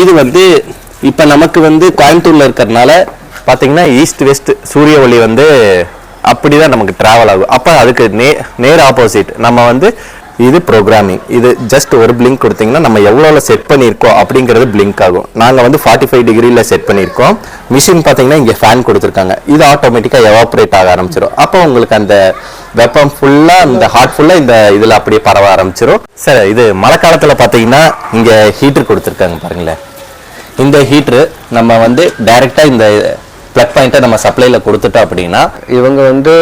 இது வந்து இப்போ நமக்கு வந்து கோயம்புத்தூரில் இருக்கிறதுனால பார்த்தீங்கன்னா ஈஸ்ட் வெஸ்ட் சூரிய ஒளி வந்து அப்படி தான் நமக்கு ட்ராவல் ஆகும். அப்போ அதுக்கு நே நேர் ஆப்போசிட் நம்ம வந்து இது ப்ரோக்ராமிங் இது ஜஸ்ட் ஒரு பிளிங்க் கொடுத்தீங்கன்னா நம்ம எவ்வளோல செட் பண்ணியிருக்கோம் அப்படிங்கிறது பிளிங்க் ஆகும். நாங்கள் வந்து ஃபார்ட்டி ஃபைவ் டிகிரியில் செட் பண்ணியிருக்கோம். மிஷின் பார்த்தீங்கன்னா இங்கே ஃபேன் கொடுத்துருக்காங்க. இது ஆட்டோமேட்டிக்காக எவாப்ரேட் ஆக ஆரம்பிச்சிடும் அப்போ உங்களுக்கு அந்த வெப்பம் ஃபுல்லாக இந்த ஹாட் ஃபுல்லாக இந்த இதில் அப்படியே பரவ ஆரம்பிச்சிடும் சார் இது மழை காலத்தில் பார்த்தீங்கன்னா இங்கே ஹீட்டர் கொடுத்துருக்காங்க பாருங்களேன். இந்த ஹீட்ரு நம்ம வந்து டைரெக்டாக இந்த ப்ளக் பாயிண்ட்டை நம்ம சப்ளைல கொடுத்துட்டோம் அப்படின்னா இவங்க வந்து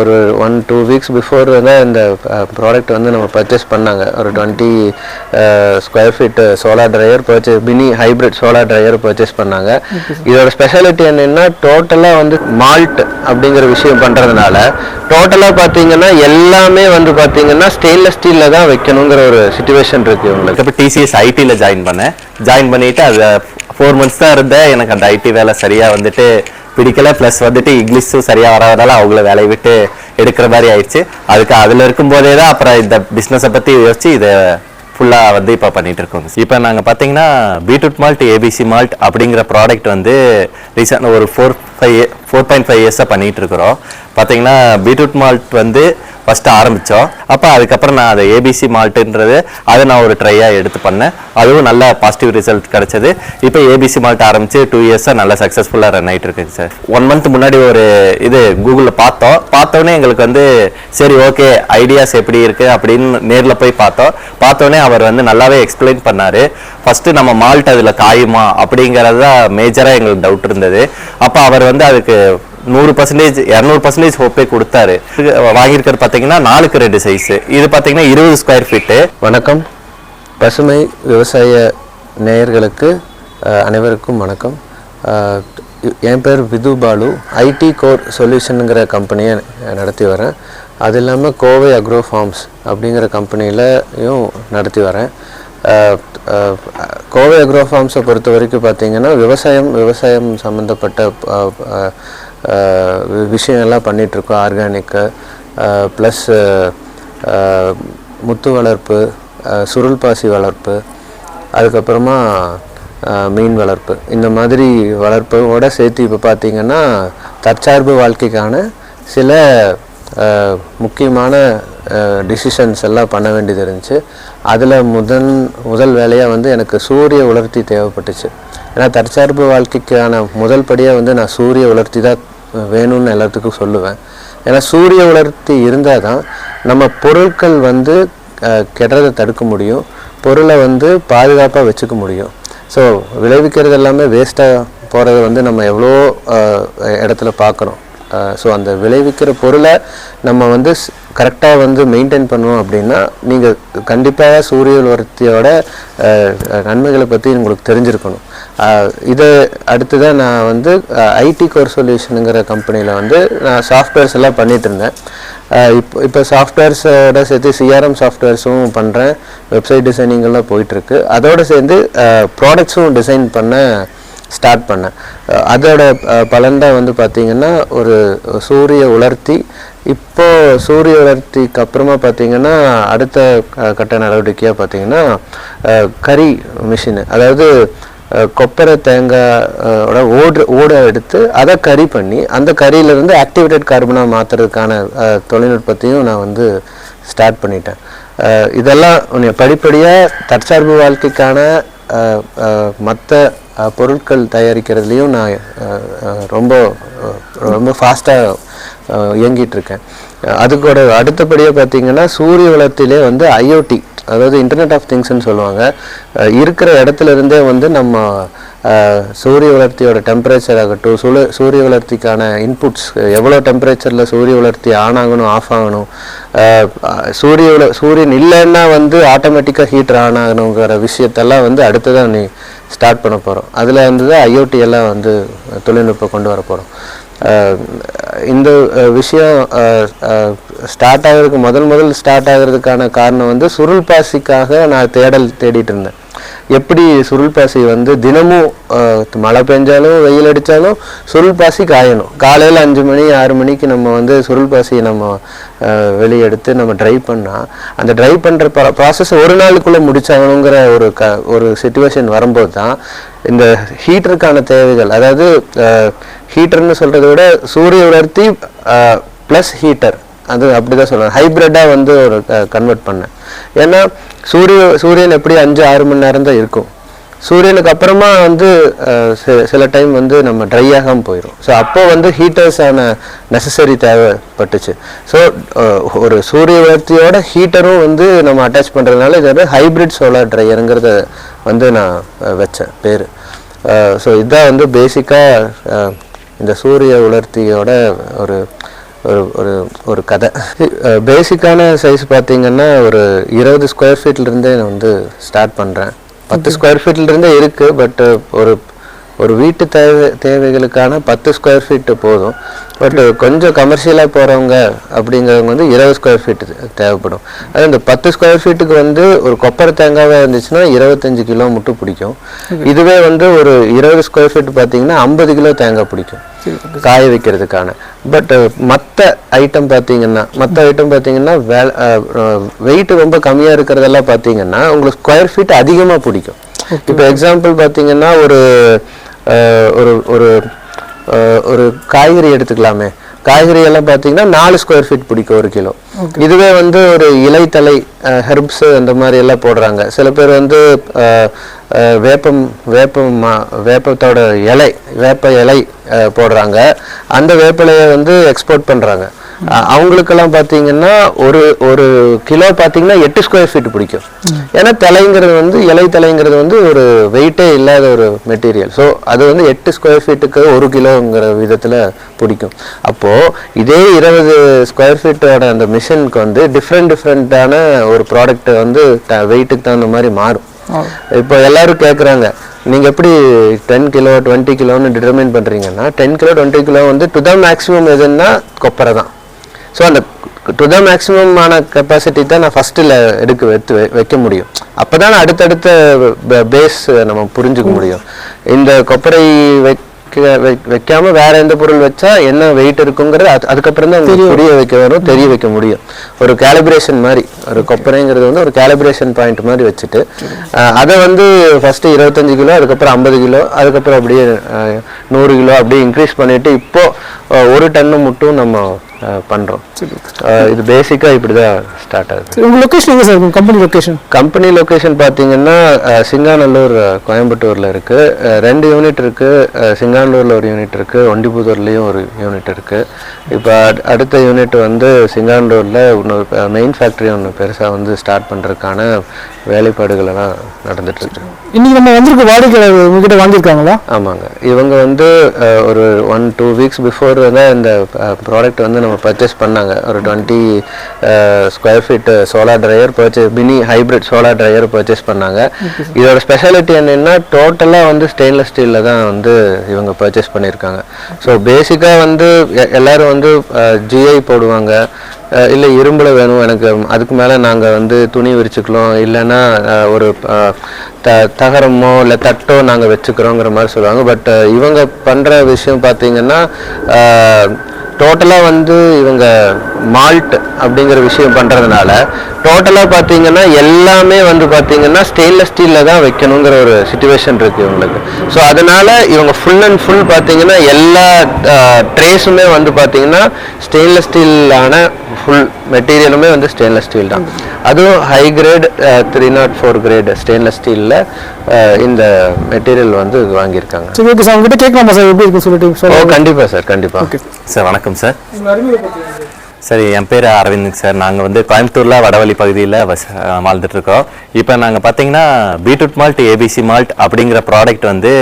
ஒரு ஒன் டூ வீக்ஸ் பிஃபோர் வந்து இந்த ப்ராடக்ட் வந்து நம்ம பர்ச்சேஸ் பண்ணாங்க. ஒரு twenty square feet solar dryer purchase mini hybrid solar dryer purchase பண்ணாங்க. இதோட ஸ்பெஷாலிட்டி என்னன்னா டோட்டலாக வந்து மால்ட் அப்படிங்கிற விஷயம் பண்ணுறதுனால டோட்டலாக பார்த்தீங்கன்னா எல்லாமே வந்து பார்த்தீங்கன்னா ஸ்டெயின்லெஸ் ஸ்டீலில் தான் வைக்கணுங்கிற ஒரு சுச்சுவேஷன் இருக்குது இவங்களுக்கு. அதுக்கப்புறம் டிசிஎஸ் ஐடியில் ஜாயின் பண்ணேன். ஜாயின் பண்ணிட்டு அது ஃபோர் மந்த்ஸ் தான் இருந்தேன். எனக்கு அந்த ஐடி வேலை சரியாக வந்துட்டு பிடிக்கல. ப்ளஸ் வந்துட்டு இங்கிலீஷும் சரியாக வராதனால அவங்கள வேலையை விட்டு எடுக்கிற மாதிரி ஆயிடுச்சு. அதுக்கு அதில் இருக்கும்போதே தான் அப்புறம் இந்த பிஸ்னஸை பற்றி யோசிச்சு இதை ஃபுல்லாக வந்து இப்போ பண்ணிகிட்டு இருக்கோம். இப்போ நாங்கள் பார்த்தீங்கன்னா பீட்ரூட் மால்ட் ஏபிசி மால்ட் அப்படிங்கிற ப்ராடக்ட் வந்து ரீசெண்ட் ஒரு four five four point five இயர்ஸாக பண்ணிகிட்டு இருக்கிறோம். பார்த்தீங்கன்னா பீட்ரூட் மால்ட் வந்து ஃபஸ்ட்டு ஆரம்பித்தோம் அப்போ அதுக்கப்புறம் நான் அதை ஏபிசி மால்ட்டுன்றது அதை நான் ஒரு ட்ரையாக எடுத்து பண்ணேன். அதுவும் நல்ல பாசிட்டிவ் ரிசல்ட் கிடச்சது. இப்போ ஏபிசி மால்ட் ஆரம்பித்து டூ இயர்ஸாக நல்லா சக்ஸஸ்ஃபுல்லாக ரன் ஆகிட்டு இருக்குங்க சார். ஒன் மந்த் முன்னாடி ஒரு இது கூகுளில் பார்த்தோம். பார்த்தோன்னே எங்களுக்கு வந்து சரி ஓகே ஐடியாஸ் எப்படி இருக்குது அப்படின்னு நேரில் போய் பார்த்தோம். பார்த்தோன்னே அவர் வந்து நல்லாவே எக்ஸ்பிளைன் பண்ணார். ஃபஸ்ட்டு நம்ம மால்ட் அதில் காயுமா அப்படிங்கிறது தான் மேஜராக எங்களுக்கு டவுட் இருந்தது. அப்போ அவர் வந்து அதுக்கு நூறு பர்சன்டேஜ் இரநூறு பர்சன்டேஜ் ஹோப்பே கொடுத்தாரு. வாங்கியிருக்கிறது பார்த்தீங்கன்னா நாலுக்கு ரெண்டு சைஸ் இது பார்த்தீங்கன்னா இருபது ஸ்கொயர் ஃபீட்டு வணக்கம். பசுமை விவசாய நேயர்களுக்கு அனைவருக்கும் வணக்கம். என் பேர் விது பாலு. ஐடி கோர் சொல்யூஷனுங்கிற கம்பெனியை நடத்தி வரேன். அது இல்லாமல் கோவை அக்ரோ ஃபார்ம்ஸ் அப்படிங்கிற கம்பெனியிலையும் நடத்தி வரேன். கோவை அக்ரோ ஃபார்ம்ஸை பொறுத்த வரைக்கும் பார்த்தீங்கன்னா விவசாயம் விவசாயம் சம்மந்தப்பட்ட விஷயங்கள்லாம் விஷயம் எல்லாம் பண்ணிகிட்ருக்கோம் ஆர்கானிக்கு ப்ளஸ் முத்து வளர்ப்பு சுருள் பாசி வளர்ப்பு அதுக்கப்புறமா மீன் வளர்ப்பு. இந்த மாதிரி வளர்ப்போட சேர்த்து இப்போ பார்த்திங்கன்னா தற்சார்பு வாழ்க்கைக்கான சில முக்கியமான டிசிஷன்ஸ் எல்லாம் பண்ண வேண்டியது இருந்துச்சு. அதில் முதன் முதல் வேலையாக வந்து எனக்கு சூரிய உலர்த்தி தேவைப்பட்டுச்சு. ஏன்னா தற்சார்பு வாழ்க்கைக்கான முதல் படியாக வந்து நான் சூரிய உலர்த்தி தான் வேணும்னு எல்லாத்துக்கும் சொல்லுவேன். ஏன்னா சூரிய உலர்த்தி இருந்தால் தான் நம்ம பொருட்கள் வந்து கெடுறதை தடுக்க முடியும். பொருளை வந்து பாதுகாப்பாக வச்சுக்க முடியும். ஸோ விளைவிக்கிறது எல்லாமே வேஸ்ட்டாக போகிறத வந்து நம்ம எவ்வளோ இடத்துல பார்க்குறோம். ஸோ அந்த விளைவிக்கிற பொருளை நம்ம வந்து கரெக்டாக வந்து மெயின்டைன் பண்ணுவோம் அப்படின்னா நீங்கள் கண்டிப்பாக சூரிய உலர்த்தியோட நன்மைகளை பற்றி உங்களுக்கு தெரிஞ்சிருக்கணும். இதை அடுத்து தான் நான் வந்து ஐடி கோர் சொல்யூஷனுங்கிற கம்பெனியில் வந்து நான் சாஃப்ட்வேர்ஸ் எல்லாம் பண்ணிகிட்டு இருந்தேன். இப்போ இப்போ சாஃப்ட்வேர்ஸோட சேர்த்து சிஆர்எம் சாஃப்ட்வேர்ஸும் பண்ணுறேன் வெப்சைட் டிசைனிங்கெல்லாம் போயிட்டுருக்கு. அதோடு சேர்ந்து ப்ராடக்ட்ஸும் டிசைன் பண்ண ஸ்டார்ட் பண்ணேன். அதோட பலன் தான் வந்து பார்த்தீங்கன்னா ஒரு சூரிய உலர்த்தி இப்போ சூரிய உலர்த்திக்கு அப்புறமா பார்த்தீங்கன்னா அடுத்த க- கட்ட நடவடிக்கையாக பார்த்தீங்கன்னா கறி மிஷின் அதாவது கொப்பரை தேங்காயோட ஓடு ஓடை எடுத்து அதை கறி பண்ணி அந்த கறியிலேருந்து ஆக்டிவேட்டட் கார்பனாக மாற்றுறதுக்கான தொழில்நுட்பத்தையும் நான் வந்து ஸ்டார்ட் பண்ணிட்டேன். இதெல்லாம் படிப்படியாக தற்சார்பு வாழ்க்கைக்கான மற்ற பொருட்கள் தயாரிக்கிறதுலையும் நான் ரொம்ப ரொம்ப ஃபாஸ்ட்டாக இயங்கிட்டுருக்கேன். அது கூட அடுத்தபடியாக பார்த்தீங்கன்னா சூரிய வளத்திலே வந்து ஐஓடி அதாவது இன்டர்நெட் ஆஃப் திங்ஸ்ன்னு சொல்லுவாங்க. இருக்கிற இடத்துல இருந்தே வந்து நம்ம சூரிய வளர்த்தியோட டெம்பரேச்சர் ஆகட்டும் சுழ சூரிய வளர்த்திக்கான இன்புட்ஸ் எவ்வளோ டெம்பரேச்சரில் சூரிய வளர்த்தி ஆன் ஆகணும் ஆஃப் ஆகணும் சூரிய வள சூரியன் இல்லைன்னா வந்து ஆட்டோமேட்டிக்காக ஹீட்டர் ஆன் ஆகணுங்கிற விஷயத்தெல்லாம் வந்து அடுத்ததான் நீ ஸ்டார்ட் பண்ண போகிறோம் அதில் வந்து தான் ஐஓடி எல்லாம் வந்து தொழில்நுட்பம் கொண்டு வர போகிறோம் இந்த விஷயம் ஸ்டார்ட் ஆகிறதுக்கு முதல் முதல் ஸ்டார்ட் ஆகிறதுக்கான காரணம் வந்து சுருள் பாசிக்காக நான் தேடல் தேடிட்டு இருந்தேன். எப்படி சுருள் பாசி வந்து தினமும் மழை பெஞ்சாலும் வெயில் அடித்தாலும் சுருள் பாசி காயணும். காலையில் அஞ்சு மணி ஆறு மணிக்கு நம்ம வந்து சுருள் பாசியை நம்ம வெளியெடுத்து வெளியே எடுத்து நம்ம ட்ரை பண்ணால் அந்த ட்ரை பண்ணுற ப்ராசஸ் ஒரு நாளுக்குள்ளே முடிச்சாகணுங்கிற ஒரு க ஒரு சுச்சுவேஷன் வரும்போது தான் இந்த ஹீட்டருக்கான தேவைகள் அதாவது ஹீட்டர்னு சொல்கிறத விட சூரிய உலர்த்தி ப்ளஸ் ஹீட்டர் அது அப்படி தான் சொல்லுவேன் ஹைப்ரிட்டாக வந்து ஒரு கன்வெர்ட் பண்ணேன். ஏன்னா சூரிய சூரியன் எப்படி அஞ்சு ஆறு மணி நேரம் தான் இருக்கும். சூரியனுக்கு அப்புறமா வந்து சில டைம் வந்து நம்ம ட்ரை ஆகாமல் போயிடும் ஸோ அப்போ வந்து ஹீட்டர்ஸான நெசசரி தேவைப்பட்டுச்சு. ஸோ ஒரு சூரிய வளர்த்தியோட ஹீட்டரும் வந்து நம்ம அட்டாச் பண்ணுறதுனால இது வந்து ஹைப்ரிட் சோலார் ட்ரையருங்கிறத வந்து நான் வச்சேன் பேர். ஸோ இதுதான் வந்து பேசிக்காக இந்த சூரிய உலர்த்தியோட ஒரு ஒரு ஒரு ஒரு கதை. பேசிக்கான சைஸ் பார்த்தீங்கன்னா ஒரு இருபது ஸ்கொயர் ஃபீட்லேருந்தே நான் வந்து ஸ்டார்ட் பண்ணுறேன் பத்து ஸ்கொயர் ஃபீட்ல இருந்தே இருக்கு பட் ஒரு ஒரு வீட்டு தேவை தேவைகளுக்கான பத்து ஸ்கொயர் ஃபீட்டு போதும். பட் கொஞ்சம் கமர்ஷியலாக போகிறவங்க அப்படிங்கிறவங்க வந்து இருபது ஸ்கொயர் ஃபீட் தேவைப்படும். அது இந்த பத்து ஸ்கொயர் ஃபீட்டுக்கு வந்து ஒரு கொப்பரை தேங்காவாக இருந்துச்சுன்னா இருபத்தஞ்சு கிலோ மட்டும் பிடிக்கும். இதுவே வந்து ஒரு இருபது ஸ்கொயர் ஃபீட் பார்த்தீங்கன்னா ஐம்பது கிலோ தேங்காய் பிடிக்கும். காய வைக்கிறதுக்கான. பட் மற்ற ஐட்டம் பார்த்தீங்கன்னா மற்ற ஐட்டம் பார்த்தீங்கன்னா வெயிட் ரொம்ப கம்மியாக இருக்கிறதெல்லாம் பார்த்தீங்கன்னா உங்களுக்கு ஸ்கொயர் ஃபீட் அதிகமாக பிடிக்கும். இப்போ எக்ஸாம்பிள் பார்த்தீங்கன்னா ஒரு ஒரு ஒரு ஒரு காய்கறி எடுத்துக்கலாமே. காய்கறி எல்லாம் பார்த்தீங்கன்னா நாலு ஸ்கொயர் ஃபீட் பிடிக்கும் ஒரு கிலோ. இதுவே வந்து ஒரு இலைத்தலை ஹெர்ப்ஸ் அந்த மாதிரி எல்லாம் போடுறாங்க. சில பேர் வந்து வேப்பம் வேப்பம் வேப்பத்தோட இலை வேப்ப இலை போடுறாங்க. அந்த வேப்பிலையை வந்து எக்ஸ்போர்ட் பண்ணுறாங்க அவங்களுக்கெல்லாம் பார்த்தீங்கன்னா ஒரு ஒரு கிலோ பார்த்தீங்கன்னா எட்டு ஸ்கொயர் ஃபீட் பிடிக்கும். ஏன்னா தலைங்கிறது வந்து இலை தலைங்கிறது வந்து ஒரு வெயிட்டே இல்லாத ஒரு மெட்டீரியல் ஸோ அது வந்து எட்டு ஸ்கொயர் ஃபீட்டுக்கு ஒரு கிலோங்கிற விதத்தில் பிடிக்கும். அப்போது இதே இருபது ஸ்கொயர் ஃபீட்டோட அந்த மிஷினுக்கு வந்து டிஃப்ரெண்ட் டிஃப்ரெண்ட்டான ஒரு ப்ராடக்ட் வந்து வெயிட்டுக்கு தகுந்த மாதிரி மாறும். இப்போ எல்லாரும் கேட்குறாங்க நீங்கள் எப்படி டென் கிலோ டுவெண்ட்டி கிலோன்னு டிட்டர்மைன் பண்ணுறீங்கன்னா டென் கிலோ டுவெண்ட்டி கிலோ வந்து டு த மேக்ஸிமம் எதுன்னா கொப்பரை தான். ஸோ அந்த டு த மேக்ஸிமமான கெப்பாசிட்டி தான் நான் ஃபஸ்ட்டில் எடுக்க வைத்து வை- வைக்க முடியும். அப்போ தான் அடுத்தடுத்த பேஸ் நம்ம புரிஞ்சுக்க முடியும். இந்த கொப்பரை வைக்க வை- வைக்காம வேற எந்த பொருள் வச்சா என்ன வெயிட் இருக்குங்கிறது அது அதுக்கப்புறம் தான் புரிய வைக்க வரும் தெரிய வைக்க முடியும். ஒரு கேலிப்ரேஷன் மாதிரி ஒரு கொப்பரைங்கிறது வந்து ஒரு கேலிப்ரேஷன் பாயிண்ட் மாதிரி வச்சுட்டு அதை வந்து ஃபஸ்ட்டு இருபத்தஞ்சு கிலோ அதுக்கப்புறம் ஐம்பது கிலோ அதுக்கப்புறம் அப்படியே நூறு கிலோ அப்படியே இன்க்ரீஸ் பண்ணிட்டு இப்போ ஒரு டன்னு மட்டும் நம்ம அஹ், இது பேசிக்கா இப்படிதான் ஸ்டார்ட் ஆகுது. உங்கள் லொக்கேஷன் எங்கே sir company location company location பார்த்தீங்கன்னா சிங்காநல்லூர் கோயம்புத்தூர்ல இருக்கு. அஹ், ரெண்டு யூனிட் இருக்கு. அஹ், சிங்காநல்லூர்ல ஒரு யூனிட் இருக்கு. ஒண்டிபுதூர்லயும் ஒரு யூனிட் இருக்கு. இப்போ அடுத்த யூனிட் வந்து சிங்காநல்லூர்ல இன்னொரு மெயின் ஃபேக்டரி ஒன்று பெருசா வந்து ஸ்டார்ட் பண்றதுக்கான வேலைப்பாடுகள் எல்லாம் நடந்துட்டு இருக்கு. இன்னைக்கு நம்ம வந்திருக்க வாடிக்கையாளர் உங்ககிட்ட வாங்கியிருக்காங்களா? ஆமாங்க. இவங்க வந்து ஒரு ஒன் டூ வீக்ஸ் பிஃபோர் தான் இந்த ப்ராடக்ட் வந்து நம்ம பர்ச்சேஸ் பண்ணாங்க. ஒரு twenty square feet solar dryer purchase mini hybrid solar dryer purchase பண்ணாங்க. இதோட ஸ்பெஷாலிட்டி என்னன்னா டோட்டலாக வந்து ஸ்டெயின்லெஸ் ஸ்டீலில் தான் வந்து இவங்க பர்ச்சேஸ் பண்ணியிருக்காங்க ஸோ பேசிக்காக வந்து எல்லாரும் வந்து ஜிஐ போடுவாங்க. இல்லை இரும்பில் வேணும் எனக்கு அதுக்கு மேலே நாங்கள் வந்து துணி விரிச்சுக்கலாம். இல்லைன்னா ஒரு த தகரமோ இல்லை தட்டோ நாங்கள் வச்சுக்கிறோங்கிற மாதிரி சொல்லுவாங்க. பட் இவங்க பண்ணுற விஷயம் பார்த்தீங்கன்னா டோட்டலாக வந்து இவங்க மால்ட் அப்படிங்கிற விஷயம் பண்ணுறதுனால டோட்டலாக பார்த்தீங்கன்னா எல்லாமே வந்து பார்த்தீங்கன்னா ஸ்டெயின்லெஸ் ஸ்டீலில் தான் வைக்கணுங்கிற ஒரு சுச்சுவேஷன் இருக்குது இவங்களுக்கு. ஸோ அதனால் இவங்க ஃபுல் அண்ட் ஃபுல் பார்த்தீங்கன்னா எல்லா ட்ரேஸுமே வந்து பார்த்தீங்கன்னா ஸ்டெயின்லெஸ் ஸ்டீலான ஃபுல் மெட்டீரியலுமே வந்து ஸ்டெயின்லெஸ் ஸ்டீல் தான். அதுவும் high grade three nought four grade stainless ஸ்டீலில் இந்த மெட்டீரியல் வந்து வாங்கியிருக்காங்க. சரி ஓகே சார் உங்ககிட்ட கேட்கலாமா சார் எப்படி இருக்குன்னு சொல்லிட்டு ஓ கண்டிப்பாக சார் கண்டிப்பாக ஓகே சார் வணக்கம் சார் சரி என் பேர் அரவிந்த் சார் நாங்கள் வந்து கோயம்புத்தூரில் வடவழி பகுதியில் வச வாழ்ந்துட்டு இருக்கோம் இப்போ நாங்கள் பார்த்தீங்கன்னா பீட்ரூட் மால்ட் ஏபிசி மால்ட் அப்படிங்கிற ப்ராடக்ட் வந்து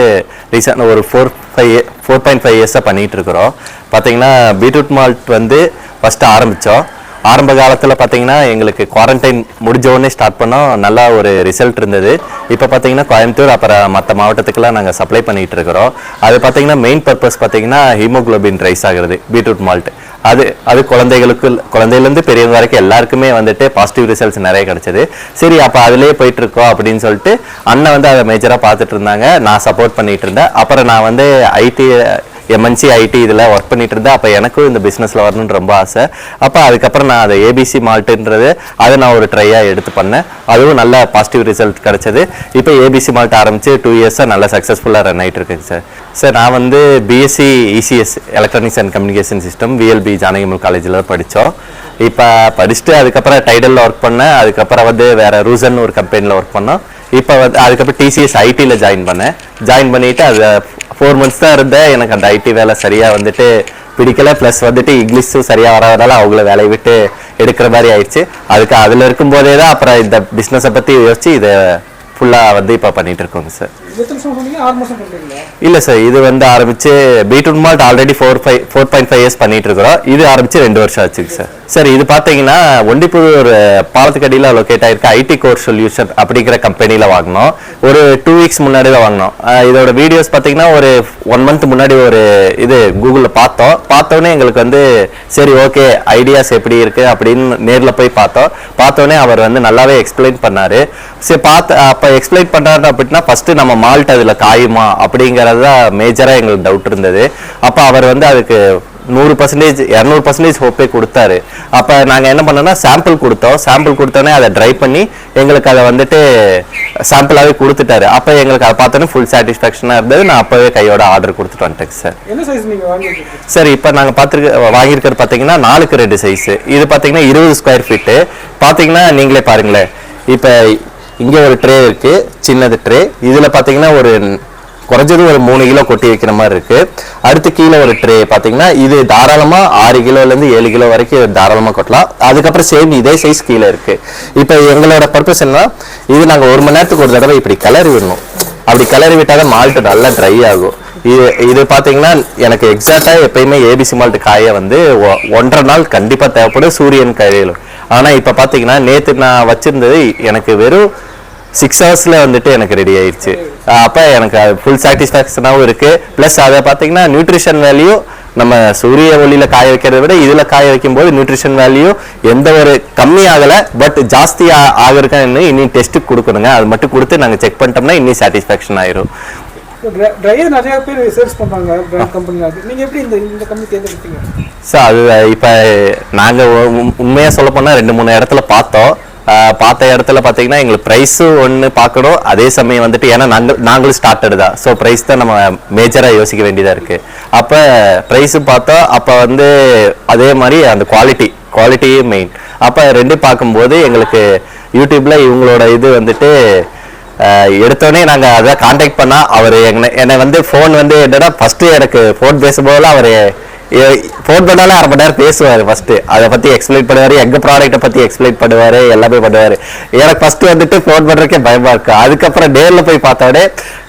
ரீசெண்ட் ஒரு four five four point five இயர்ஸாக பண்ணிகிட்டு இருக்கிறோம். பார்த்தீங்கன்னா பீட்ரூட் மால்ட் வந்து ஃபஸ்ட்டு ஆரம்பித்தோம் ஆரம்ப காலத்தில் பார்த்தீங்கன்னா எங்களுக்கு குவாரண்டைன் முடிஞ்ச உடனே ஸ்டார்ட் பண்ணோம் நல்லா ஒரு ரிசல்ட் இருந்தது. இப்போ பார்த்தீங்கன்னா கோயம்புத்தூர் அப்புறம் மற்ற மாவட்டத்துக்குலாம் நாங்கள் சப்ளை பண்ணிகிட்டு இருக்கிறோம். அது பார்த்தீங்கன்னா மெயின் பர்பஸ் பார்த்தீங்கன்னா ஹீமோகுளோபின் ரைஸ் ஆகிறது பீட்ரூட் மால்ட் அது அது குழந்தைகளுக்கு குழந்தையிலேருந்து பெரியவங்க வரைக்கும் எல்லாருக்குமே வந்துட்டு பாசிட்டிவ் ரிசல்ட்ஸ் நிறைய கிடச்சிது. சரி அப்போ அதிலே போயிட்டுருக்கோம் அப்படின்னு சொல்லிட்டு அண்ணன் வந்து அதை மேஜராக பார்த்துட்டு இருந்தாங்க. நான் சப்போர்ட் பண்ணிகிட்டு இருந்தேன். அப்புறம் நான் வந்து ஐடி எம்என்சி ஐடி இதில் ஒர்க் பண்ணிட்டு இருந்தேன் அப்போ எனக்கும் இந்த பிஸ்னஸில் வரணும்னு ரொம்ப ஆசை. அப்போ அதுக்கப்புறம் நான் அதை ஏபிசி மால்ட்டுன்றது அதை நான் ஒரு ட்ரையாக எடுத்து பண்ணேன். அதுவும் நல்ல பாசிட்டிவ் ரிசல்ட் கிடச்சது. இப்போ ஏபிசி மால்ட் ஆரம்பித்து டூ இயர்ஸாக நல்லா சக்ஸஸ்ஃபுல்லாக ரன் ஆகிட்டு இருக்குங்க சார் சார் நான் வந்து BSc ECS electronics and communication system VLB Janakiammal காலேஜில் படித்தோம் இப்போ படிச்சுட்டு அதுக்கப்புறம் டைடலில் ஒர்க் பண்ணேன். அதுக்கப்புறம் வந்து வேறு ரூசன் ஒரு கம்பெனியில் ஒர்க் பண்ணோம். இப்போ வந்து அதுக்கப்புறம் டிசிஎஸ் ஐடியில் ஜாயின் பண்ணேன். ஜாயின் பண்ணிவிட்டு அதை ஃபோர் மந்த்ஸ் தான் இருந்தேன். எனக்கு அந்த ஐடி வேலை சரியாக வந்துட்டு பிடிக்கல. ப்ளஸ் வந்துட்டு இங்கிலீஷும் சரியாக வராதனால அவங்கள வேலையை விட்டு எடுக்கிற மாதிரி ஆயிடுச்சு. அதுக்கு அதில் இருக்கும்போதே தான் அப்புறம் இந்த பிஸ்னஸை பற்றி யோசிச்சு இதை ஃபுல்லாக வந்து இப்போ பண்ணிகிட்டு இருக்கோங்க சார் இல்லை சார் இது வந்து ஆரம்பிச்சு beetroot malt already four five four point five years பண்ணிட்டு இருக்கிறோம். இது ஆரம்பிச்சு ரெண்டு வருஷம் ஆச்சுங்க சார் சார் இது பார்த்தீங்கன்னா ஒண்டிப்புதூர் பாலத்துக்கடியில் லொக்கேட் ஆயிருக்க. ஐடி கோர் சொல்யூஷன் அப்படிங்கிற கம்பெனியில் வாங்கினோம். ஒரு டூ வீக்ஸ் முன்னாடி தான் வாங்கினோம். இதோட வீடியோஸ் பார்த்தீங்கன்னா ஒரு ஒன் மந்த் முன்னாடி ஒரு இது கூகுளில் பார்த்தோம். பார்த்தோன்னே எங்களுக்கு வந்து சரி ஓகே ஐடியாஸ் எப்படி இருக்கு அப்படின்னு நேரில் போய் பார்த்தோம். பார்த்தோன்னே அவர் வந்து நல்லாவே எக்ஸ்பிளைன் பண்ணாரு. சரி பார்த்து அப்போ எக்ஸ்பிளைன் பண்ணாரு அப்படின்னா ஃபர்ஸ்ட் நம்ம மால்ட் அதில் காயுமா அப்படிங்கிறது தான் மேஜராக எங்களுக்கு டவுட் இருந்தது. அப்போ அவர் வந்து அதுக்கு நூறு பர்சன்டேஜ் இரநூறு பர்சன்டேஜ் ஹோப்பே கொடுத்தாரு. அப்போ நாங்கள் என்ன பண்ணோம்னா சாம்பிள் கொடுத்தோம். சாம்பிள் கொடுத்தோன்னே அதை ட்ரை பண்ணி எங்களுக்கு அதை வந்துட்டு சாம்பிளாகவே கொடுத்துட்டாரு. அப்போ எங்களுக்கு அதை பார்த்தோன்னே ஃபுல் சாட்டிஸ்ஃபேக்ஷனாக இருந்தது. நான் அப்போவே கையோட ஆர்டர் கொடுத்துட்டு வந்துட்டேன் சார் சார் இப்போ நாங்கள் பார்த்துருக்க வாங்கியிருக்கிறது பார்த்தீங்கன்னா நாலுக்கு ரெண்டு சைஸு இது பார்த்தீங்கன்னா இருபது ஸ்கொயர் ஃபீட்டு பார்த்தீங்கன்னா நீங்களே பாருங்களேன். இப்போ இங்கே ஒரு ட்ரே இருக்கு சின்னது ட்ரே இதில் பார்த்தீங்கன்னா ஒரு குறைஞ்சது ஒரு மூணு கிலோ கொட்டி வைக்கிற மாதிரி இருக்கு. அடுத்து கீழே ஒரு ட்ரே பார்த்தீங்கன்னா இது தாராளமாக ஆறு கிலோலேருந்து ஏழு கிலோ வரைக்கும் தாராளமாக கொட்டலாம். அதுக்கப்புறம் சேம் இதே சைஸ் கீழே இருக்கு. இப்போ எங்களோட பர்பஸ் என்ன இது நாங்கள் ஒரு மணி நேரத்துக்கு ஒரு தடவை இப்படி கிளறி விடணும். அப்படி கிளறி விட்டால் தான் மால்ட்டு நல்லா ட்ரை ஆகும். இது இது பார்த்தீங்கன்னா எனக்கு எக்ஸாக்டாக எப்பயுமே ஏபிசி மால்ட்டு காய வந்து ஒ- ஒன்றரை நாள் கண்டிப்பாக தேவைப்படும் சூரியன் கையில் ஆனால் இப்போ பார்த்தீங்கன்னா நேற்று நான் வச்சுருந்தது எனக்கு வெறும் சிக்ஸ் ஹவர்ஸில் வந்துட்டு எனக்கு ரெடி ஆயிடுச்சு அப்போ எனக்கு ஃபுல் சாட்டிஸ்ஃபேக்ஷனாகவும் இருக்குது ப்ளஸ் அதை பார்த்தீங்கன்னா நியூட்ரிஷன் வேல்யூ நம்ம சூரிய ஒளியில் காய வைக்கிறத விட இதில் காய வைக்கும்போது நியூட்ரிஷன் வேல்யூ எந்த ஒரு கம்மி ஆகலை பட் ஜாஸ்தி ஆகிருக்கான்னு இன்னும் டெஸ்ட்டுக்கு கொடுக்கணுங்க. அது மட்டும் கொடுத்து நாங்கள் செக் பண்ணிட்டோம்னா இன்னும் சாட்டிஸ்ஃபேக்ஷன் ஆயிரும். ட்ரையர் நிறைய பேர் சேல்ஸ் பண்ணுறாங்க பிராண்ட் கம்பெனியில் நீங்கள் எப்படி இந்த இந்த கம்பெனி தேர்ந்தெடுத்தீங்க? ஸோ அது இப்போ நாங்கள் உண்மையாக சொல்ல போனால் ரெண்டு மூணு இடத்துல பார்த்தோம். பார்த்த இடத்துல பார்த்தீங்கன்னா எங்களுக்கு ப்ரைஸும் ஒன்று பார்க்கணும். அதே சமயம் வந்துட்டு ஏன்னா நாங்கள் நாங்களும் ஸ்டார்டட் தான். ஸோ ப்ரைஸ் தான் நம்ம மேஜராக யோசிக்க வேண்டியதாக இருக்குது அப்போ ப்ரைஸும் பார்த்தோம் அப்போ வந்து அதே மாதிரி அந்த குவாலிட்டி குவாலிட்டியே மெயின் அப்போ ரெண்டும் பார்க்கும்போது எங்களுக்கு யூடியூப்பில் இவங்களோட இது வந்துட்டு எடுத்தோடனே நாங்கள் அதை காண்டாக்ட் பண்ணால் அவர் என்னை என்னை வந்து ஃபோன் வந்து என்னன்னா ஃபஸ்ட்டு எனக்கு ஃபோன் பேசும்போதெல்லாம் அவர் ஃபோன் பண்ணாலே அரை மணி நேரம் பேசுவார் ஃபஸ்ட்டு அதை பற்றி எக்ஸ்பிளைன் பண்ணுவார் எங்கள் ப்ராடக்ட்டை பற்றி எக்ஸ்பிளைன் பண்ணுவார் எல்லாமே பண்ணுவார். எனக்கு ஃபஸ்ட்டு வந்துட்டு ஃபோன் பண்ணுறக்கே பயமாக இருக்குது அதுக்கப்புறம் நேரில் போய் பார்த்தோடனே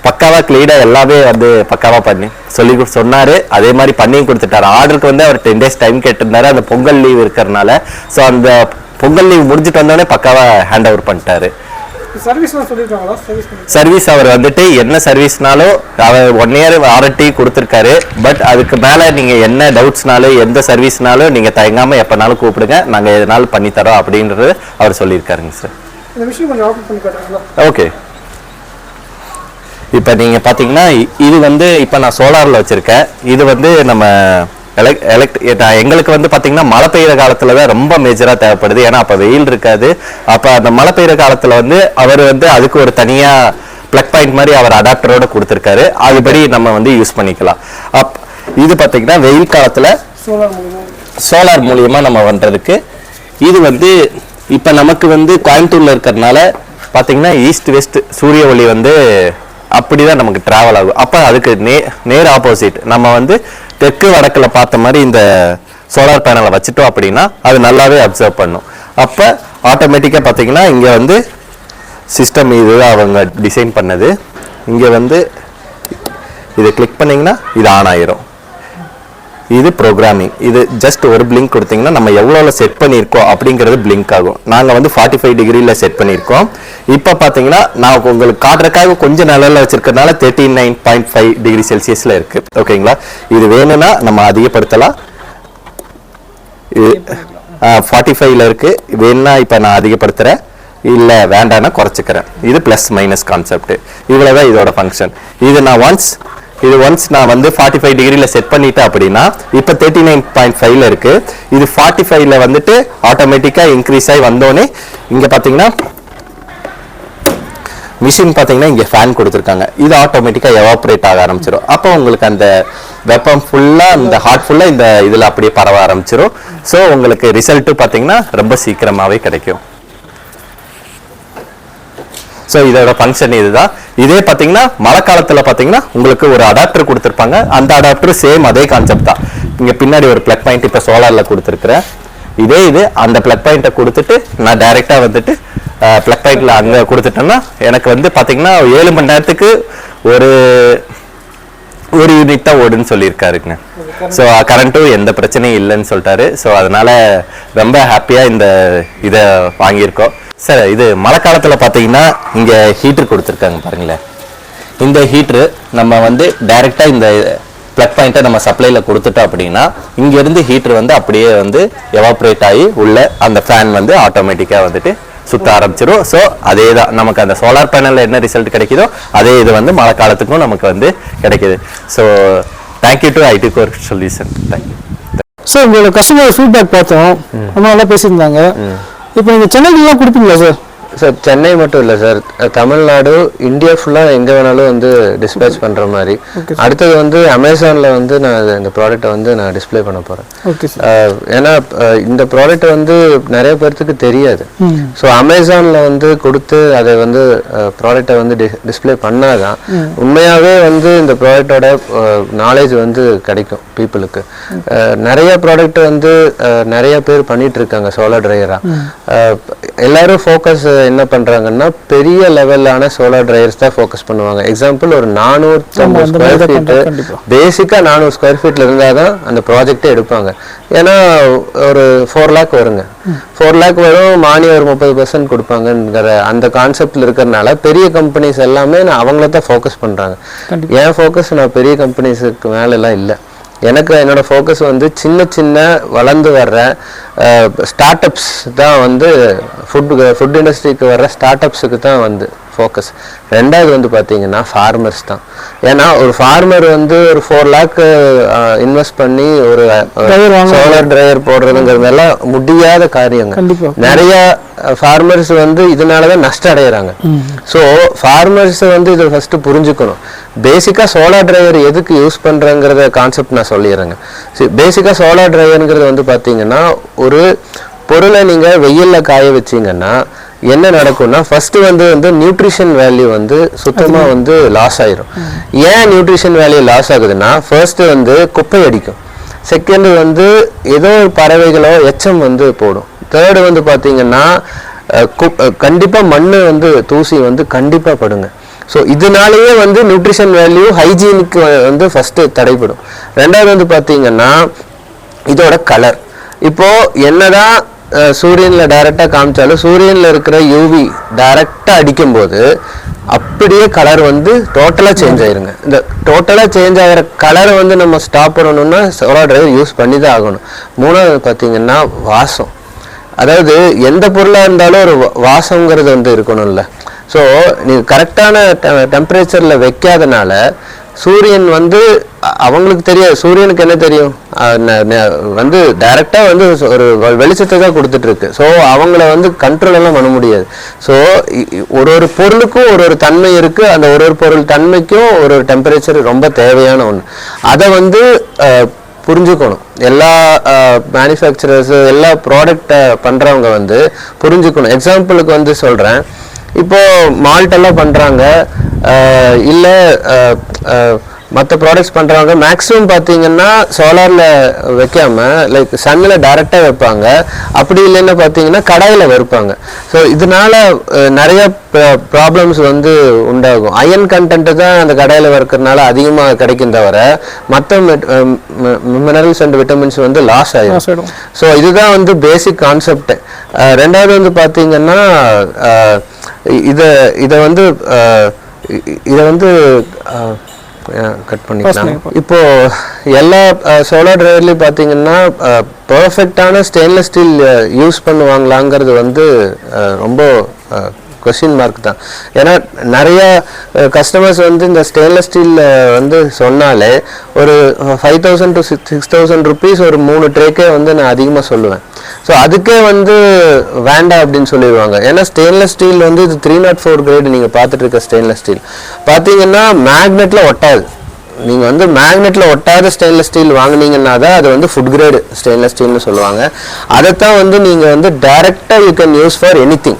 பக்காவாக க்ளீனாக எல்லாமே வந்து பக்காவாக பண்ணி சொல்லி சொன்னார். அதே மாதிரி பண்ணியும் கொடுத்துட்டாரு. ஆர்டருக்கு வந்து அவர் டென் டேஸ் டைம் கேட்டிருந்தாரு. அந்த பொங்கல் லீவ் இருக்கிறனால ஸோ அந்த பொங்கல் லீவ் முடிஞ்சிட்டு வந்தோடனே பக்காவாக ஹேண்ட் ஓவர் பண்ணிட்டாரு. சர்வீஸ் அவர் வந்துட்டு என்ன சர்வீஸ்னாலும் அவர் ஒன் இயர் வாரண்டி கொடுத்துருக்காரு. பட் அதுக்கு மேலே நீங்கள் என்ன டவுட்ஸ்னாலும் எந்த சர்வீஸ்னாலும் நீங்கள் தயங்காமல் எப்போனாலும் கூப்பிடுங்க. நாங்கள் எதனாலும் பண்ணித்தரோம் அப்படின்றது அவர் சொல்லியிருக்காருங்க சார் ஓகே இப்போ நீங்கள் பார்த்தீங்கன்னா இது வந்து இப்போ நான் சோலாரில் வச்சுருக்கேன். இது வந்து நம்ம எலக் எலக்ட் எங்களுக்கு வந்து பார்த்தீங்கன்னா மழை பெய்யுற காலத்தில் தான் ரொம்ப மேஜராக தேவைப்படுது. ஏன்னா அப்போ வெயில் இருக்காது. அப்போ அந்த மழை பெய்யுற காலத்தில் வந்து அவர் வந்து அதுக்கு ஒரு தனியாக ப்ளக் பாயிண்ட் மாதிரி அவர் அடாப்டரோட கொடுத்துருக்காரு. அதுபடி நம்ம வந்து யூஸ் பண்ணிக்கலாம். அப் இது பார்த்தீங்கன்னா வெயில் காலத்தில் சோலார் மூலமா சோலார் மூலியமா நம்ம பண்றதுக்கு. இது வந்து இப்போ நமக்கு வந்து கோயம்புத்தூர்ல இருக்கிறதுனால பார்த்தீங்கன்னா ஈஸ்ட் வெஸ்ட் சூரிய ஒளி வந்து அப்படி தான் நமக்கு ட்ராவல் ஆகும். அப்போ அதுக்கு நே நேர் ஆப்போசிட் நம்ம வந்து தெற்கு வடக்கில் பார்த்த மாதிரி இந்த சோலார் பேனலை வச்சுட்டோம் அப்படின்னா அது நல்லாவே அப்சர்வ் பண்ணும். அப்போ ஆட்டோமேட்டிக்காக பார்த்தீங்கன்னா இங்கே வந்து சிஸ்டம் இது அவங்க டிசைன் பண்ணது. இங்கே வந்து இதை கிளிக் பண்ணிங்கன்னா இது ஆன் ஆயிரும். இது ப்ரோக்ராமிங் இது ஜஸ்ட் ஒரு பிளிங்க் கொடுத்தீங்கன்னா நம்ம எவ்வளோ செட் பண்ணியிருக்கோம் அப்படிங்கிறது பிளிங்க் ஆகும். நாங்கள் வந்து ஃபார்ட்டி ஃபைவ் டிகிரியில் செட் பண்ணியிருக்கோம். இப்போ பார்த்தீங்கன்னா நான் உங்களுக்கு காட்டுறக்காக கொஞ்சம் நிலையில் வச்சுருக்கனால thirty nine point five degree செல்சியஸில் இருக்குது ஓகேங்களா இது வேணும்னா நம்ம அதிகப்படுத்தலாம். இது ஃபார்ட்டி ஃபைவ்ல இருக்கு. வேணா இப்போ நான் அதிகப்படுத்துகிறேன் இல்லை வேண்டாம்னா குறைச்சிக்கிறேன். இது ப்ளஸ் மைனஸ் கான்செப்ட் இவ்வளோதான் இதோட ஃபங்க்ஷன் இது நான் ஒன்ஸ் இது ஒன்ஸ் நான் வந்து ஃபார்ட்டி ஃபைவ் டிகிரியில் செட் பண்ணிட்டேன் அப்படின்னா இப்போ தேர்ட்டி நைன் பாயிண்ட் ஃபைவ்ல இருக்கு. இது ஃபார்ட்டி ஃபைவ்ல வந்துட்டு ஆட்டோமேட்டிக்காக இன்க்ரீஸ் ஆகி வந்தோடனே இங்கே பார்த்தீங்கன்னா மிஷின் பார்த்தீங்கன்னா இங்கே ஃபேன் கொடுத்துருக்காங்க. இது ஆட்டோமேட்டிக்காக எவாப்ரேட் ஆக ஆரம்பிச்சிடும் அப்போ உங்களுக்கு அந்த வெப்பம் ஃபுல்லாக இந்த ஹாட் ஃபுல்லாக இந்த இதில் அப்படியே பரவ ஆரம்பிச்சிடும் ஸோ உங்களுக்கு ரிசல்ட்டு பார்த்தீங்கன்னா ரொம்ப சீக்கிரமாகவே கிடைக்கும். ஸோ இதோட ஃபங்க்ஷன் இதுதான். இதே பார்த்தீங்கன்னா மழை காலத்தில் பார்த்தீங்கன்னா உங்களுக்கு ஒரு அடாப்டர் கொடுத்துருப்பாங்க. அந்த அடாப்டர் சேம் அதே கான்செப்ட் தான். இங்கே பின்னாடி ஒரு ப்ளக் பாயிண்ட் இப்போ சோலாரில் கொடுத்துருக்குறேன். இதே இது அந்த ப்ளக் பாயிண்ட்டை கொடுத்துட்டு நான் டைரெக்டாக வந்துட்டு ப்ளக் பாயிண்டில் அங்கே கொடுத்துட்டேன்னா எனக்கு வந்து பார்த்தீங்கன்னா ஏழு மணி நேரத்துக்கு ஒரு ஒரு யூனிட் தான் ஓடுன்னு சொல்லியிருக்காருங்க. ஸோ கரண்ட்டும் எந்த பிரச்சனையும் இல்லைன்னு சொல்லிட்டாரு. ஸோ அதனால் ரொம்ப ஹாப்பியாக இந்த இதை வாங்கியிருக்கோம். சார் இது மழை காலத்தில் பார்த்தீங்கன்னா இங்கே ஹீட்டர் கொடுத்துருக்காங்க பாருங்களேன். இந்த ஹீட்ரு நம்ம வந்து டைரெக்டாக இந்த ப்ளக் பாயிண்ட்டை நம்ம சப்ளைல கொடுத்துட்டோம் அப்படின்னா இங்கேருந்து ஹீட்டர் வந்து அப்படியே வந்து எவாப்ரேட் ஆகி உள்ள அந்த ஃபேன் வந்து ஆட்டோமேட்டிக்காக வந்துட்டு சுத்த ஆரம்பிச்சிடும் ஸோ அதே தான் நமக்கு அந்த சோலார் பேனலில் என்ன ரிசல்ட் கிடைக்குதோ அதே இது வந்து மழை காலத்துக்கும் நமக்கு வந்து கிடைக்குது. So thank you to IT core solution thank you sir உங்களோட கஸ்டமர் ஃபீட்பேக் பார்த்தோம். ரொம்ப நல்லா பேசியிருந்தாங்க. இப்போ நீங்கள் சென்னைக்குலாம் கொடுப்பீங்களா சார் சார் சென்னை மட்டும் இல்லை சார். தமிழ்நாடு இந்தியா ஃபுல்லாக எங்கே வேணாலும் வந்து டிஸ்பேச் பண்ணுற மாதிரி. அடுத்தது வந்து அமேசானில் வந்து நான் இந்த ப்ராடக்ட்டை வந்து நான் டிஸ்ப்ளே பண்ண போகிறேன் ஏன்னா இந்த ப்ராடக்ட் வந்து நிறைய பேர்த்துக்கு தெரியாது. ஸோ அமேசானில் வந்து கொடுத்து அதை வந்து ப்ராடக்டை வந்து டிஸ்ப்ளே பண்ணாதான் உண்மையாகவே வந்து இந்த ப்ராடக்டோட நாலேஜ் வந்து கிடைக்கும் பீப்புளுக்கு நிறைய ப்ராடக்ட் வந்து நிறைய பேர் பண்ணிட்டு இருக்காங்க சோலார் ட்ரையரா எல்லாரும் ஃபோக்கஸ் என்ன பண்றாங்கன்னா பெரிய லெவலான சோலார் ட்ரையர்ஸ் தான் ஃபோக்கஸ் பண்ணுவாங்க. எக்ஸாம்பிள் ஒரு நானூற்றம்பது மாதிரி ஸ்கொயர் ஃபீட்டு. பேசிக்காக நானூறு ஸ்கொயர் ஃபீட்டில் இருந்தால் தான் அந்த ப்ராஜெக்டே எடுப்பாங்க. ஏன்னா ஒரு ஃபோர் லேக் வருங்க. ஃபோர் லேக் வரும் மானியம் ஒரு முப்பது பர்சன்ட் கொடுப்பாங்கங்கிற அந்த கான்செப்டில் இருக்கிறனால பெரிய கம்பெனிஸ் எல்லாமே நான் அவங்கள தான் ஃபோக்கஸ் பண்ணுறாங்க என் ஃபோக்கஸ் நான் பெரிய கம்பெனிஸுக்கு மேலெல்லாம் இல்லை. எனக்கு என்னோட ஃபோக்கஸ் வந்து சின்ன சின்ன வளர்ந்து வர்ற ஸ்டார்ட் அப்ஸ் தான் வந்து ஃபுட் ஃபுட் இண்டஸ்ட்ரிக்கு வர்ற ஸ்டார்ட் அப்ஸுக்கு தான் வந்து ஃபோக்கஸ் ரெண்டாவது வந்து பார்த்தீங்கன்னா ஃபார்மர்ஸ் தான். ஏன்னா ஒரு ஃபார்மர் வந்து ஒரு ஃபோர் லேக் இன்வெஸ்ட் பண்ணி ஒரு சோலார் டிரைவர் போடுறதுங்கிறதெல்லாம் முடியாத காரியங்க. நிறைய ஃபார்மர்ஸ் வந்து இதனால தான் நஷ்டம் அடைகிறாங்க ஸோ ஃபார்மர்ஸ் வந்து இதை ஃபஸ்ட்டு புரிஞ்சுக்கணும். பேசிக்காக சோலார் டிரைவர் எதுக்கு யூஸ் பண்ணுறங்கிறத கான்செப்ட் நான் சொல்லிடுறேங்க. பேசிக்காக சோலார் டிரைவருங்கிறது வந்து பார்த்தீங்கன்னா ஒரு பொருளை நீங்கள் வெயிலில் காய வச்சீங்கன்னா என்ன நடக்கும்னா ஃபர்ஸ்ட் வந்து வந்து நியூட்ரிஷன் வேல்யூ வந்து சுத்தமாக வந்து லாஸ் ஆயிரும். ஏன் நியூட்ரிஷன் வேல்யூ லாஸ் ஆகுதுன்னா ஃபர்ஸ்ட் வந்து குப்பை அடிக்கும். செகண்ட் வந்து ஏதோ ஒரு பறவைகளோ எச்சம் வந்து போடும். தேர்டு வந்து பார்த்தீங்கன்னா அஹ், கு- அஹ், கண்டிப்பா மண் வந்து தூசி வந்து கண்டிப்பா படுங்க. ஸோ இதனாலேயே வந்து நியூட்ரிஷன் வேல்யூ ஹைஜீனுக்கு வந்து ஃபஸ்ட்டு தடைப்படும் ரெண்டாவது வந்து பார்த்தீங்கன்னா இதோட கலர் இப்போது என்னதான் சூரியனில் டைரெக்டாக காமிச்சாலும் சூரியனில் இருக்கிற யூவி டைரெக்டாக அடிக்கும்போது அப்படியே கலர் வந்து டோட்டலாக சேஞ்ச் ஆயிருங்க. இந்த டோட்டலாக சேஞ்ச் ஆகிற கலரை வந்து நம்ம ஸ்டாப் பண்ணணும்னா சோலார் டிரைவர் யூஸ் பண்ணி தான் ஆகணும். மூணாவது பார்த்தீங்கன்னா வாசம். அதாவது எந்த பொருளாக இருந்தாலும் ஒரு வாசங்கிறது வந்து இருக்கணும்ல. ஸோ நீங்கள் கரெக்டான டெம்பரேச்சரில் வைக்காதனால சூரியன் வந்து அவங்களுக்கு தெரியாது. சூரியனுக்கு என்ன தெரியும்? வந்து டைரெக்டாக வந்து ஒரு வெளிச்சத்தை தான் கொடுத்துட்ருக்கு. ஸோ அவங்கள வந்து கண்ட்ரோல் எல்லாம் பண்ண முடியாது. ஸோ ஒரு ஒரு பொருளுக்கும் ஒரு ஒரு தன்மை இருக்குது அந்த ஒரு ஒரு பொருள் தன்மைக்கும் ஒரு ஒரு டெம்பரேச்சர் ரொம்ப தேவையான ஒன்று அதை வந்து புரிஞ்சுக்கணும். எல்லா மேனுஃபேக்சரர்ஸு எல்லா ப்ராடக்டை பண்ணுறவங்க வந்து புரிஞ்சுக்கணும். எக்ஸாம்பிளுக்கு வந்து சொல்கிறேன் இப்போ மால்ட் எல்லாம் பண்றாங்க. அஹ், இல்ல மற்ற ப்ராடக்ட்ஸ் பண்ணுறவங்க மேக்ஸிமம் பார்த்தீங்கன்னா சோலாரில் வைக்காம லைக் சன்னில் டைரெக்டாக வைப்பாங்க. அப்படி இல்லைன்னு பார்த்தீங்கன்னா கடாயில் வைப்பாங்க ஸோ இதனால நிறைய ப்ராப்ளம்ஸ் வந்து உண்டாகும். அயன் கண்டென்ட் தான் அந்த கடாயில் வறுக்கிறதுனால அதிகமாக கிடைக்கும் தவிர மற்ற மினரல்ஸ் அண்ட் விட்டமின்ஸ் வந்து லாஸ் ஆகிடும். ஸோ இதுதான் வந்து பேசிக் கான்செப்ட் ரெண்டாவது வந்து பார்த்தீங்கன்னா இதை இதை வந்து இதை வந்து கட் பண்ணிக்கலாம். இப்போ எல்லா சோலார் டிரைவர்லையும் பார்த்தீங்கன்னா பர்ஃபெக்டான ஸ்டெயின்லெஸ் ஸ்டீல் யூஸ் பண்ணுவாங்களாங்கிறது வந்து ரொம்ப கொஸ்டின் மார்க் தான். ஏன்னா நிறைய கஸ்டமர்ஸ் வந்து இந்த ஸ்டெயின்லெஸ் ஸ்டீல் வந்து சொன்னாலே ஒரு five thousand to six six thousand rupees ஒரு மூணு ட்ரேக்கே வந்து நான் அதிகமாக சொல்லுவேன். ஸோ அதுக்கே வந்து வேண்டாம் அப்படின்னு சொல்லிடுவாங்க ஏன்னா ஸ்டெயின்லெஸ் ஸ்டீல் வந்து இது த்ரீ நாட் ஃபோர் கிரேடு நீங்கள் பார்த்துட்டு இருக்க ஸ்டெயின்லெஸ் ஸ்டீல் பார்த்தீங்கன்னா மேக்னெட்டில் ஒட்டாது. நீங்கள் வந்து மேக்னெட்டில் ஒட்டாத ஸ்டெயின்லெஸ் ஸ்டீல் வாங்குனீங்கன்னா தான் அது வந்து ஃபுட் கிரேடு ஸ்டெயின்லெஸ் ஸ்டீல்னு சொல்லுவாங்க. அதைத்தான் வந்து நீங்கள் வந்து டைரெக்டாக you can use for anything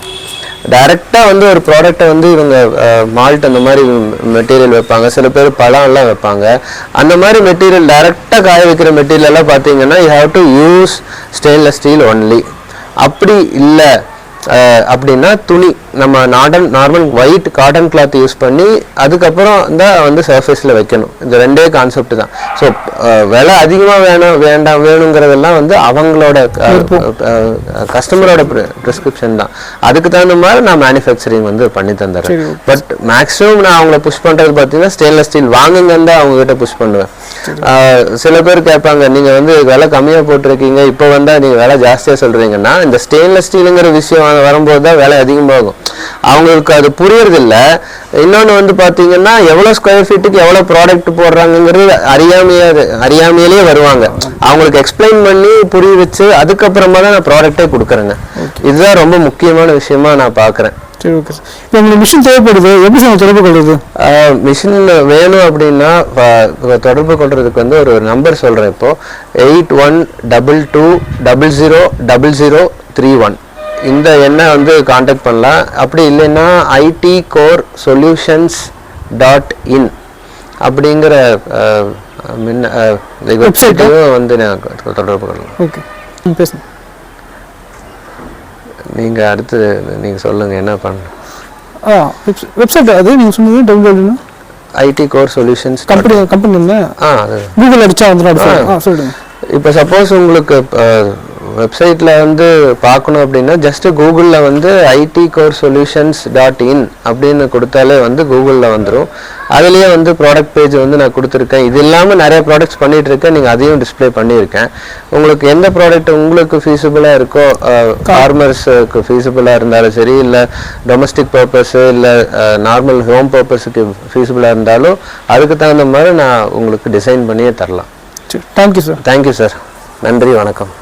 டைரெக்டாக வந்து ஒரு ப்ராடக்ட்டை வந்து இவங்க மால்ட் அந்த மாதிரி மெட்டீரியல் வைப்பாங்க. சில பேர் பழம்லாம் வைப்பாங்க. அந்த மாதிரி மெட்டீரியல் டைரெக்டாக காய வைக்கிற மெட்டீரியல் எல்லாம் பார்த்தீங்கன்னா you have to use stainless steel only அப்படி இல்லை. அப்படின்னா துணி நம்ம நாடன் normal white cotton cloth use பண்ணி அதுக்கப்புறம் தான் வந்து சர்ஃபேஸில் வைக்கணும். இந்த ரெண்டே கான்செப்ட் தான். ஸோ விலை அதிகமாக வேணும் வேண்டாம் வேணுங்கிறதெல்லாம் வந்து அவங்களோட கஸ்டமரோட ப்ரிஸ்கிரிப்ஷன் தான். அதுக்கு தகுந்த மாதிரி நான் மேனுஃபேக்சரிங் வந்து பண்ணி தந்துடுறேன். பட் மேக்ஸிமம் நான் அவங்கள புஷ் பண்ணுறது பார்த்தீங்கன்னா ஸ்டெயின்லெஸ் ஸ்டீல் வாங்குங்கன்னு தான் அவங்க கிட்ட புஷ் பண்ணுவேன். சில பேர் கேட்பாங்க நீங்கள் வந்து விலை கம்மியாக போட்டிருக்கீங்க இப்போ வந்தால் நீங்கள் விலை ஜாஸ்தியாக சொல்கிறீங்கன்னா இந்த ஸ்டெயின்லெஸ் ஸ்டீலுங்கிற விஷயம் வரும்போது தான் விலை அதிகமாகும். அவங்களுக்கு அது புரியறதில்ல. இன்னொன்று வந்து பார்த்தீங்கன்னா எவ்வளோ ஸ்கொயர் ஃபீட்டுக்கு எவ்வளோ ப்ராடக்ட் போடுறாங்கங்கிறது அறியாமையே அறியாமையிலேயே வருவாங்க. அவங்களுக்கு எக்ஸ்பிளைன் பண்ணி புரிய வச்சு அதுக்கப்புறமா தான் நான் ப்ராடக்டே கொடுக்குறேங்க. இதுதான் ரொம்ப முக்கியமான விஷயமா நான் பார்க்குறேன் சரி ஓகே சார் இப்போ உங்களுக்கு மிஷின் தேவைப்படுது. எப்படி சார் தொடர்பு கொள்வது மிஷின் வேணும் அப்படின்னா தொடர்பு கொள்றதுக்கு வந்து ஒரு நம்பர் சொல்கிறேன் இப்போ. Eight one double two double zero double zero three one இந்த எண்ணை வந்து காண்டாக்ட் பண்ணலாம். அப்படி இல்லைன்னா IT core solutions dot in அப்படிங்கிற மின்ன வெப்சைட்டையும் வந்து நான் தொடர்பு கொள்ளலாம். ஓகே பேசுங்க. நீங்கள் அடுத்து நீங்கள் சொல்லுங்கள் என்ன பண்ண ஆ வெப்சைட் அது நீங்கள் சொன்னது double IT core solutions company company என்ன? ஆ கூகுள் அடிச்சா வந்துடும் ஆ. சொல்லுங்க. இப்போ சப்போஸ் உங்களுக்கு வெப்சைட்டில் வந்து பார்க்கணும் அப்படின்னா ஜஸ்ட் கூகுளில் வந்து IT core solutions dot in அப்படின்னு கொடுத்தாலே வந்து கூகுளில் வந்துடும் அதுலேயே வந்து ப்ராடக்ட் பேஜ் வந்து நான் கொடுத்துருக்கேன். இது இல்லாமல் நிறைய ப்ராடக்ட்ஸ் பண்ணிட்டு இருக்கேன் நீங்கள் அதையும் டிஸ்ப்ளே பண்ணியிருக்கேன். உங்களுக்கு எந்த ப்ராடக்ட் உங்களுக்கு ஃபீஸிபிளாக இருக்கோ ஃபார்மர்ஸுக்கு ஃபீஸிபிளாக இருந்தாலும் சரி இல்லை டொமஸ்டிக் பர்பஸ் இல்லை நார்மல் ஹோம் பர்பஸுக்கு ஃபீஸிபிளாக இருந்தாலும் அதுக்கு தகுந்த மாதிரி நான் உங்களுக்கு டிசைன் பண்ணியே தரலாம். சரி தேங்க்யூ சார் தேங்க்யூ சார் நன்றி வணக்கம்.